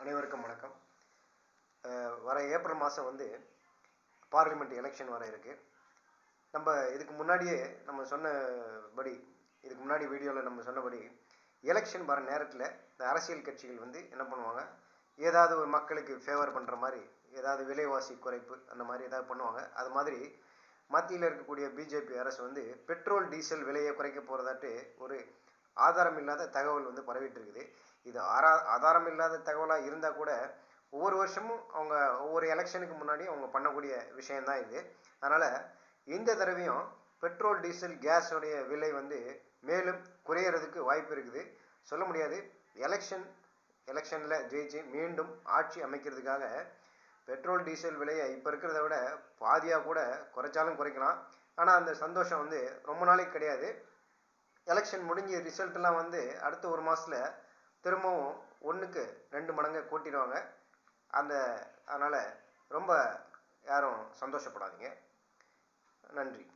அனைவருக்கும் வணக்கம். வர ஏப்ரல் மாதம் வந்து பார்லிமெண்ட் எலெக்ஷன் வர இருக்குது நம்ம இதுக்கு முன்னாடியே நம்ம சொன்னபடி இதுக்கு முன்னாடி வீடியோவில் நம்ம சொன்னபடி எலெக்ஷன் வர நேரத்தில் இந்த அரசியல் கட்சிகள் வந்து என்ன பண்ணுவாங்க? ஏதாவது ஒரு மக்களுக்கு ஃபேவர் பண்ணுற மாதிரி ஏதாவது விலைவாசி குறைப்பு அந்த மாதிரி ஏதாவது பண்ணுவாங்க. அது மாதிரி மத்தியில் இருக்கக்கூடிய பிஜேபி அரசு வந்து பெட்ரோல் டீசல் விலையை குறைக்க போகிறதாட்டு ஒரு ஆதாரம் இல்லாத தகவல் வந்து பரவிட்டு இருக்குது இது ஆரா ஆதாரம் இல்லாத தகவலாக இருந்தால் கூட ஒவ்வொரு வருஷமும் அவங்க ஒவ்வொரு எலெக்ஷனுக்கு முன்னாடி அவங்க பண்ணக்கூடிய விஷயந்தான் இது. அதனால் இந்த தடவையும் பெட்ரோல் டீசல் கேஸோடைய விலை வந்து மேலும் குறையிறதுக்கு வாய்ப்பு இருக்குது. சொல்ல முடியாது. எலெக்ஷன் எலெக்ஷனில் ஜெயிச்சு மீண்டும் ஆட்சி அமைக்கிறதுக்காக பெட்ரோல் டீசல் விலையை இப்போ இருக்கிறத விட பாதியாக கூட குறைச்சாலும் குறைக்கலாம். ஆனால் அந்த சந்தோஷம் வந்து ரொம்ப நாளைக்கு கிடையாது. எலெக்ஷன் முடிஞ்சு ரிசல்ட்லாம் வந்து அடுத்த ஒரு மாதத்தில் திரும்பவும் ஒன்றுக்கு ரெண்டு மடங்கு கூட்டிடுவாங்க. அந்த அதனால் ரொம்ப யாரும் சந்தோஷப்படாதீங்க. நன்றி.